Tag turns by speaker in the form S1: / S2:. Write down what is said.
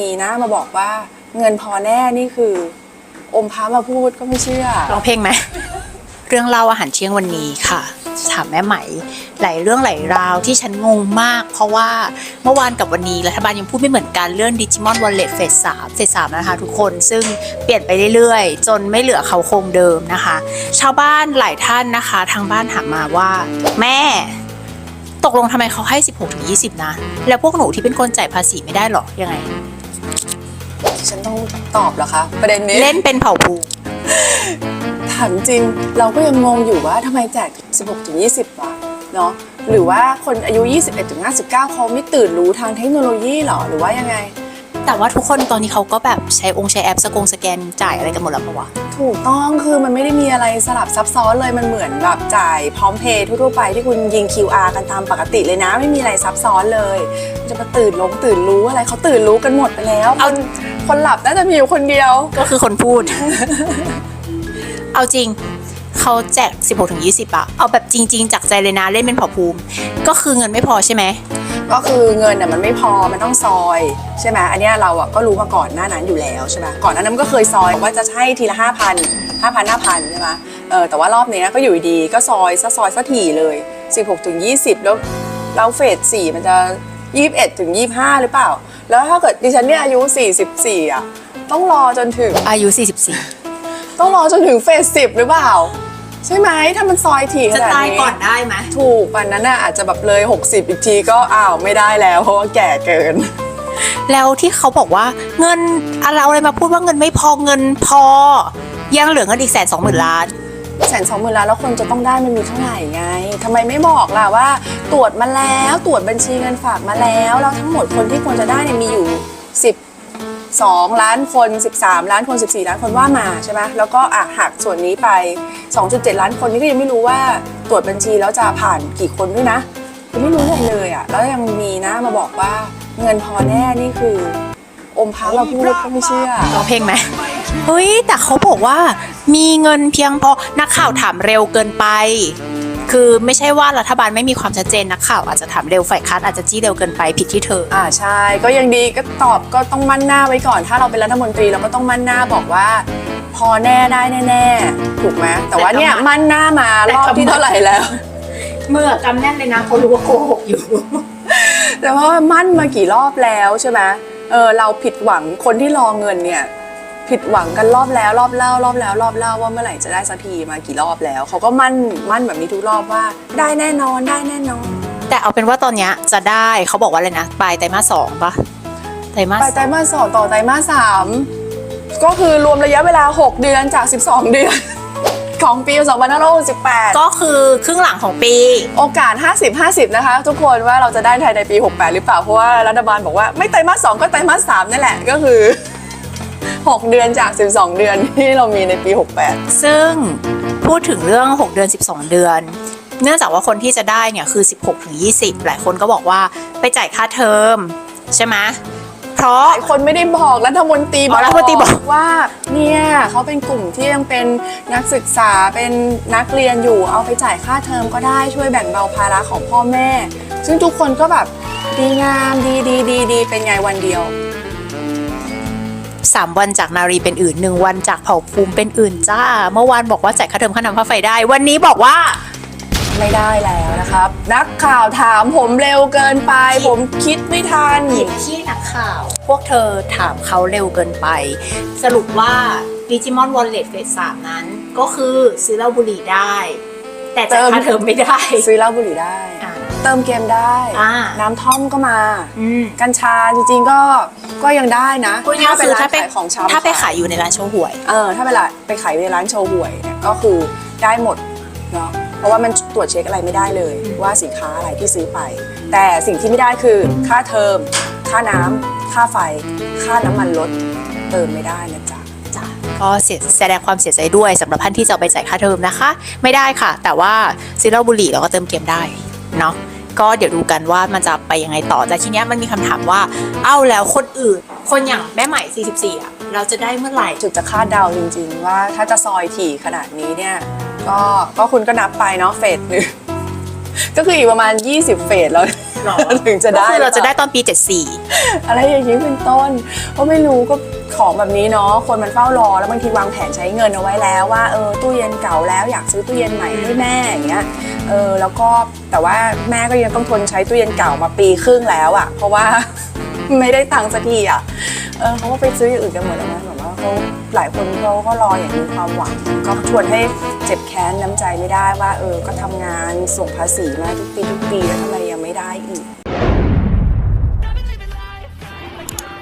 S1: มีน้ามาบอกว่าเงินพอแน่นี่คือ อมพระมาพูดก็ไม่เชื่อ
S2: ร้องเพลงไหม เรื่องเล่าอาหารเที่ยงวันนี้ค่ะ ถามแม่ไหม หลายเรื่องหลายราวที่ฉันงงมาก เพราะว่าเมื่อวานกับวันนี้รัฐบาลยังพูดไม่เหมือนกันเรื่องดิจิมอนวอลเล็ตเฟสสามเฟสสามนะคะทุกคนซึ่งเปลี่ยนไปเรื่อยๆ จนไม่เหลือเขาโครงเดิมนะคะ ชาวบ้านหลายท่านนะคะ ทางบ้านถามมาว่า แม่ตกลงทำไมเขาให้ 16ถึง20 นะ แล้วพวกหนูที่เป็นคนจ่ายภาษีไม่ได้หรอยังไง
S1: ฉันต้องตอบเหรอคะประเด็นนี้
S2: เล่นเป็นเผ่าภูมิ
S1: ถามจริงเราก็ยังงงอยู่ว่าทำไมแจก 16ถึง20วะเนาะหรือว่าคนอายุ 21ถึง59 เขาไม่ตื่นรู้ทางเทคโนโลยีหรอหรือว่ายังไง
S2: แต่ว่าทุกคนตอนนี้เขาก็แบบใช้องค์ใช้แอปสกงสแกนจ่ายอะไรกันหมดแล้วปะวะ
S1: ถูกต้องคือมันไม่ได้มีอะไรสลับซับซ้อนเลยมันเหมือนแบบจ่ายพร้อมเพย์ทั่วๆไปที่คุณยิง QR กันตามปกติเลยนะ ไม่มีอะไรซับซ้อนเลย จะมาตื่นลงตื่นรู้อะไรเขาตื่นรู้กันหมดไปแล้ว
S2: เอา
S1: คนคนหลับน่าจะมีอยู่คนเดียว
S2: ก็คือคนพูด เอาจริง เขาแจก 16ถึง20อะเอาแบบจริง ๆจากใจเลยนะเล่นเป็นเผ่าภูมิ ก็คือเงินไม่พอใช่ไหม
S1: ก็คือเงินน่ะมันไม่พอมันต้องซอยใช่ไหมอันเนี้ยเราอะก็รู้มาก่อนหน้านั้นอยู่แล้วใช่ไหมก่อนหน้านั้นมันก็เคยซอยว่าจะให้ทีละห้าพันห้าพันห้าพันใช่ไหมเออแต่ว่ารอบเนี้ยก็อยู่ดีๆก็ซอยซะซอยซะถี่เลย 16ถึง20 แล้วเราเฟส4มันจะ 21ถึง25 หรือเปล่า แล้วถ้าเกิดดิฉันเนี่ยอายุ 44 อะ ต้องรอจนถึง
S2: อายุ 44
S1: ต้องรอจนถึงเฟส10หรือเปล่า ใช่ไหมถ้ามันซอยถี่ข
S2: จะ
S1: นาด
S2: ตาย
S1: นี้
S2: ก่อนได้ไหม
S1: ถูกวันนั้นน่ะอาจจะแบบเลย 60 อีกทีก็อ้าวไม่ได้แล้ว เพราะว่าแก่เกิน
S2: แล้วที่เขาบอกว่าเงินอะไรอะไรมาพูดว่าเงินไม่พอเงินพอ ยังเหลือเงินอีกแสนสองหมื่นล้าน
S1: แสนสองหมื่นล้านแล้วคนจะต้องได้มันมีเท่าไหร่ไงทำไมไม่บอกล่ะว่า ตรวจมาแล้วตรวจบัญชีเงินฝากมาแล้วแล้วทั้งหมดคนที่ควรจะได้เนี่ยมีอยู่12ล้านคน 13 ล้านคน 14 ล้านคนว่ามาใช่ไหมแล้วก็อะหักส่วนนี้ไป 2.7 ล้านคนนี่ก็ยังไม่รู้ว่าตรวจบัญชีแล้วจะผ่านกี่คนด้วยนะยังไม่รู้หมดเลยอะแล้วยังมีนะมาบอกว่าเงินพอแน่นี่คือ อมพระมาพูดก็ไม่เชื่อ
S2: ร้องเพลงไหม เฮ้ย แต่เขาบอกว่ามีเงินเพียงพอ นักข่าวถามเร็วเกินไป คือไม่ใช่ว่ารัฐบาลไม่มีความชัดเจนนักข่าวอาจจะถามเร็วฝ่ายค้านอาจจะจี้เร็วเกินไปผิดที่เธอ
S1: อ่าใช่ ก็ยังดีก็ตอบก็ต้องมั่นหน้าไว้ก่อน ถ้าเราเป็นรัฐมนตรีเราก็ต้องมั่นหน้าบอกว่า พอแน่ได้แน่ๆถูกไหมแต่ว่าเนี่ย
S2: แต่คำ
S1: มั่นหน้ามารอบ
S2: แต่คำ
S1: ที่เท่าไหร่แล้ว
S2: เมื่อกำแน่นเลยนะเขารู้ว่าโกหกอยู่
S1: แต่ว่ามั่นมากี่รอบแล้วใช่ไหมเออเราผิดหวังคนที่รอเงินเนี่ย ผิดหวังกันรอบแล้ว รอบเล่ารอบแล้ว รอบเล่าว่าเมื่อไหร่จะได้สักทีมากี่รอบแล้ว เขาก็มั่นมั่นแบบนี้ทุกรอบว่า ได้แน่นอนได้แน่นอน
S2: แต่เอาเป็นว่าตอนเนี้ยจะได้เขาบอกว่าอะไรนะปลายไตรมาสสองปะไตรมาส
S1: ไปไตรมาสสองต่อไตรมาสสามก็คือรวมระยะเวลา 6 เดือนจาก 12 เดือน ของปี2568
S2: ก็คือครึ่งหลังของปี
S1: โอกาส 50-50 นะคะ ทุกคนว่าเราจะได้ภายในปี 68 หรือเปล่า เพราะว่ารัฐบาลบอกว่าไม่ไตรมาส2ก็ไตรมาส3นั่นแหละก็คือ 6 เดือนจาก 12 เดือนที่เรามีในปี 68
S2: ซึ่งพูดถึงเรื่อง 6 เดือน 12 เดือน เนื่องจากว่าคนที่จะได้เนี่ยคือ 16 ถึง 20 หลายคนก็บอกว่าไปจ่ายค่าเทอมใช่ไหมเพราะ
S1: หลายคนไม่ได้บอกรัฐมนตรี
S2: อ๋อรัฐมนตรีบอก
S1: ว่าเนี่ยเขาเป็นกลุ่มที่ยังเป็นนักศึกษาเป็นนักเรียนอยู่เอาไปจ่ายค่าเทอมก็ได้ช่วยแบ่งเบาภาระของพ่อแม่ ซึ่งทุกคนก็แบบดีงามดีดีดีดีเป็นไงวันเดียว
S2: 3 วันจากนารีเป็นอื่น 1 วันจากเผ่าภูมิเป็นอื่นจ้า เมื่อวานบอกว่าจ่ายค่าเทอมค่าน้ำค่าไฟได้ วันนี้บอกว่า
S1: ไม่ได้แล้วนะครับ นักข่าวถามผมเร็วเกินไป ผมคิดไม่ทัน
S2: ผิดที่นักข่าว พวกเธอถามเขาเร็วเกินไป สรุปว่าดิจิมอนวอลเล็ตเฟสสามนั้น ก็คือซื้อเหล้าบุหรี่ได้ แต่จ่ายค่าเทอมไม่ได้
S1: ซื้อเหล้าบุหรี่ได้
S2: อะ
S1: เติมเกมได้
S2: อ่า
S1: น้ำท่อมก็มา
S2: อืม
S1: กัญชาจริงๆก็ก็ยังได้นะ
S2: พูดง่ายๆคือ
S1: ร้า
S2: ถ้านไป
S1: ขายของชำ
S2: ถ้าไปขายอยู่ในร้านโชว์หวย
S1: เออถ้าไปละไปขายในร้านโชว์หวยเนี่ยก็คือได้หมดเนาะเพราะว่ามันตรวจเช็คอะไรไม่ได้เลย ว่าสินค้าอะไรที่ซื้อไป แต่สิ่งที่ไม่ได้คือค่าเทอม ค่าน้ำค่าไฟ ค่าน้ำมันรถเติมไม่ได้นะจ๊ะ
S2: จ้ะก็เสียแสดงความเสียใจด้วยสำหรับท่านที่จะเอาไปจ่ายค่าเทอมนะคะ ไม่ได้ค่ะ แต่ว่าซื้อเหล้าบุหรี่เราก็เติมเกมได้เนาะ ก็เดี๋ยวดูกันว่ามันจะไปยังไงต่อแต่ทีเนี้ยมันมีคำถามว่า เอ้าแล้วคนอื่น คนอย่างแม่ใหม่ 44 อะ เราจะได้เมื่อไหร่
S1: จุดจะคาดเดาจริง ๆ ว่าถ้าจะซอยถี่ขนาดนี้เนี่ย ก็ก็คุณก็นับไปเนาะเฟสหนึ่งก็คืออีกประมาณ 20 เฟสแล้วถึงจะได้
S2: ก็คือเราจะได้ตอนปี
S1: อะไรอย่างนี้เป็นต้นก็ไม่รู้ก็ ของแบบนี้เนาะคนมันเฝ้ารอแล้วบางทีวางแผนใช้เงินเอาไว้แล้วว่าเออตู้เย็นเก่าแล้วอยากซื้อตู้เย็นใหม่ให้แม่อย่างเงี้ยเออแล้วก็แต่ว่าแม่ก็ยังต้องทนใช้ตู้เย็นเก่ามาปีครึ่งแล้วอะ่ะ เพราะว่า ไม่ได้ตังค์สักทีอะเออเขาก็ไปซื้ออย่างอื่นกันหมดแล้วนะแบบว่าเขาหลายคนเขาก็รออย่างมีความหวังก็ชวนให้เจ็บแค้นน้ำใจไม่ได้ว่า เออก็ทำงานส่งภาษีมาทุกปีทุกปีแล้วทำไมยังไม่ได้อีก